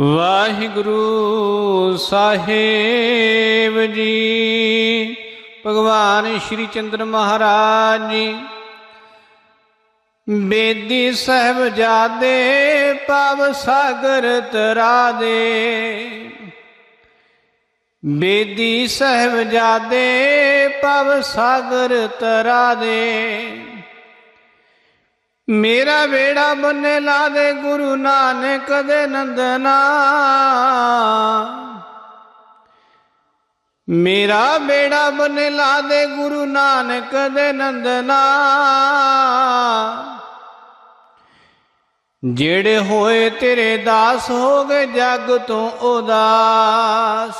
ਵਾਹਿਗੁਰੂ ਸਾਹਿਬ ਜੀ, ਭਗਵਾਨ ਸ਼੍ਰੀ ਚੰਦਰ ਮਹਾਰਾਜ ਜੀ, ਬੇਦੀ ਸਹਿਬਜ਼ਾਦੇ ਪਵ ਸਾਗਰ ਤਰਾ ਦੇ ਬੇਦੀ ਸਹਿਬਜ਼ਾਦੇ ਪਵ ਸਾਗਰ ਤਰਾ ਦੇ ਮੇਰਾ ਵੇੜਾ ਬੰਨੇ ਲਾ ਦੇ ਗੁਰੂ ਨਾਨਕ ਦੇ ਨੰਦਨਾ। ਮੇਰਾ ਬੇੜਾ ਬੰਨੇ ਲਾ ਦੇ ਗੁਰੂ ਨਾਨਕ ਦੇ ਨੰਦਨਾ। ਜਿਹੜੇ ਹੋਏ ਤੇਰੇ ਦਾਸ ਹੋ ਗਏ ਜਗ ਤੋਂ ਉਦਾਸ।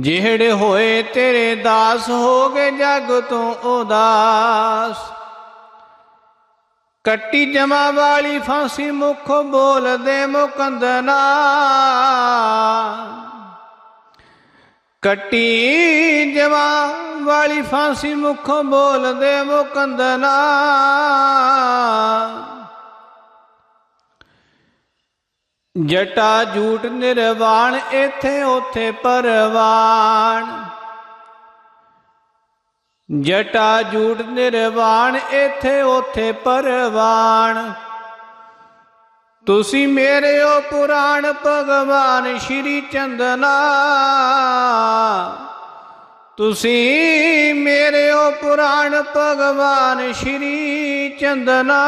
ਜਿਹੜੇ ਹੋਏ ਤੇਰੇ ਦਾਸ ਹੋ ਗਏ ਜਗ ਤੋਂ ਉਦਾਸ। ਕੱਟੀ ਜਮਾ ਵਾਲੀ ਫਾਂਸੀ ਮੁਖ ਬੋਲਦੇ ਮੁਕੰਦਨਾ। ਕੱਟੀ ਜਮਾ ਵਾਲੀ ਫਾਂਸੀ ਮੁਖ ਬੋਲਦੇ ਮੁਕੰਦਨਾ। ਜਟਾ ਝੂਠ ਨਿਰਵਾਣ, ਇਥੇ ਉਥੇ ਪਰਵਾਣ। ਜਟਾ ਝੂਠ ਨਿਰਵਾਣ ਇਥੇ ਉਥੇ ਪਰਵਾਣ। ਤੁਸੀਂ ਮੇਰੇ ਉਹ ਪੁਰਾਣ ਭਗਵਾਨ ਸ਼੍ਰੀ ਚੰਦਨਾ। ਤੁਸੀਂ ਮੇਰੇ ਉਹ ਪੁਰਾਣ ਭਗਵਾਨ ਸ਼੍ਰੀ ਚੰਦਨਾ।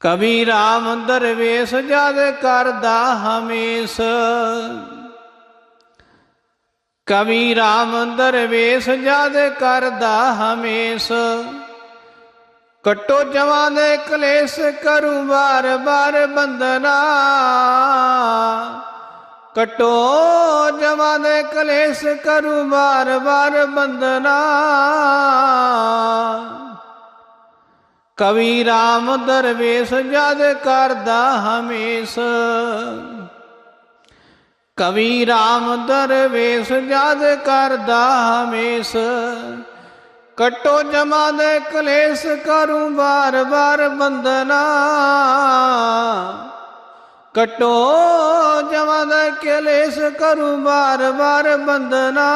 ਕਵੀ ਰਾਮ ਦਰਵੇਸ਼ ਜਦ ਕਰਦਾ ਹਮੇਸ਼। ਕਵੀ ਰਾਮ ਦਰਵੇਸ਼ ਜਦ ਕਰਦਾ ਹਮੇਸ਼। ਕਟੋ ਜਵਾਂ ਦੇ ਕਲੇਸ਼ ਕਰੂ ਬਾਰ ਬਾਰ ਬੰਦਨਾ ਕਟੋ ਜਵਾਂ ਦੇ ਕਲੇਸ਼ ਕਰੂ ਬਾਰ ਬਾਰ ਬੰਦਨਾ ਕਵੀ ਰਾਮ ਦਰਵੇਸ਼ ਜਦ ਕਰਦਾ ਹਮੇਸ਼। ਕਵੀ ਰਾਮ ਦਰਵੇਸ਼ ਜਦ ਕਰਦਾ ਹਮੇਸ਼। ਕਟੋ ਜਮਾ ਦੇ ਕਲੇਸ਼ ਕਰੂ ਬਾਰ ਬਾਰ ਬੰਦਨਾ ਕਟੋ ਜਮਾ ਦੇ ਕਲੇਸ਼ ਕਰੂ ਬਾਰ ਬਾਰ ਬੰਦਨਾ